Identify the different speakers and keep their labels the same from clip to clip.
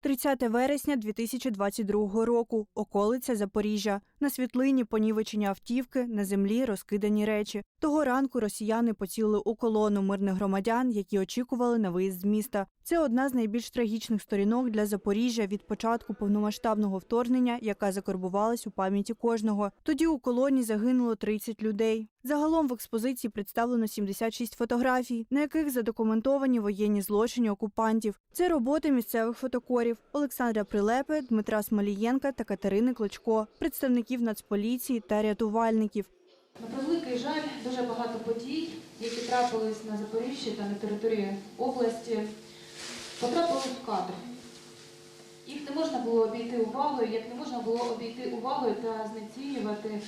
Speaker 1: 30 вересня 2022 року. Околиця Запоріжжя. На світлині понівечення автівки, на землі розкидані речі. Того ранку росіяни поцілили у колону мирних громадян, які очікували на виїзд з міста. Це одна з найбільш трагічних сторінок для Запоріжжя від початку повномасштабного вторгнення, яка закарбувалась у пам'яті кожного. Тоді у колоні загинуло 30 людей. Загалом в експозиції представлено 76 фотографій, на яких задокументовані воєнні злочини окупантів. Це роботи місцевих фотокорів Олександра Прилепи, Дмитра Смолієнка та Катерини Клочко, представників Нацполіції та рятувальників.
Speaker 2: На превеликий жаль, дуже багато подій, які трапились на Запоріжжі та на території області, потрапили в кадр. Їх не можна було обійти увагою, як не можна було обійти увагою та знецінювати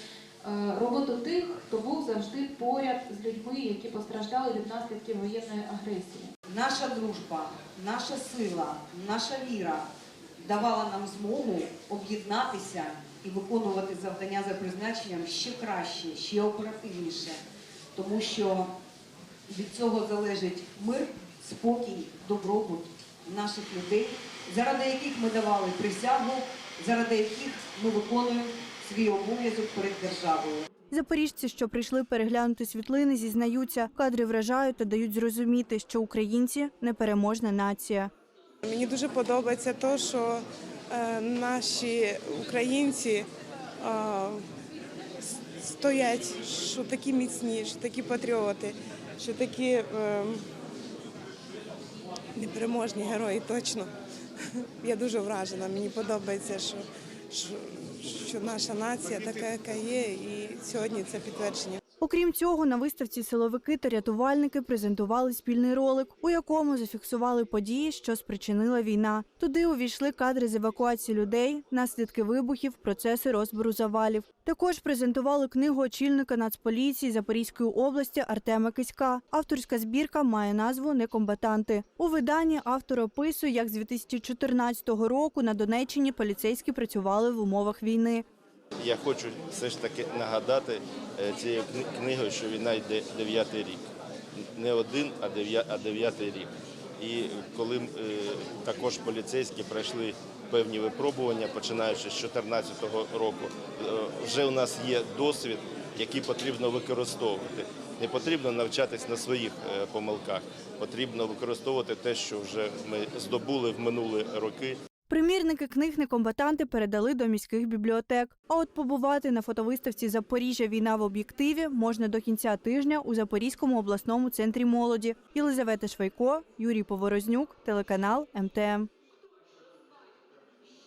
Speaker 2: роботу тих, хто був завжди поряд з людьми, які постраждали від наслідків воєнної агресії.
Speaker 3: Наша дружба, наша сила, наша віра давала нам змогу об'єднатися і виконувати завдання за призначенням ще краще, ще оперативніше, тому що від цього залежить мир, спокій, добробут наших людей, заради яких ми давали присягу, заради яких ми виконуємо свій обов'язок перед державою.
Speaker 1: Запоріжці, що прийшли переглянути світлини, зізнаються, кадри вражають та дають зрозуміти, що українці непереможна нація.
Speaker 4: Мені дуже подобається те, що е, наші українці е, стоять, що такі міцні, що такі патріоти, що такі е, непереможні герої, точно. Я дуже вражена. Мені подобається, що, що, що наша нація така, яка є, і сьогодні це підтвердження.
Speaker 1: Окрім цього, на виставці силовики та рятувальники презентували спільний ролик, у якому зафіксували події, що спричинила війна. Туди увійшли кадри з евакуації людей, наслідки вибухів, процеси розбору завалів. Також презентували книгу очільника Нацполіції Запорізької області Артема Киська. Авторська збірка має назву Некомбатанти. У виданні автор описує, як з 2014 року на Донеччині поліцейські працювали в умовах війни.
Speaker 5: Я хочу все ж таки нагадати е, цією книгою, що війна йде дев'ятий рік. Не один, а дев'ятий рік. І коли е, також поліцейські пройшли певні випробування, починаючи з 2014 року, е, вже у нас є досвід, який потрібно використовувати. Не потрібно навчатись на своїх помилках, потрібно використовувати те, що вже ми здобули в минулі роки.
Speaker 1: Примірники книг некомбатанти передали до міських бібліотек. А от побувати на фотовиставці Запоріжжя війна в об'єктиві можна до кінця тижня у Запорізькому обласному центрі молоді. Єлизавета Швайко, Юрій Поворознюк, телеканал МТМ.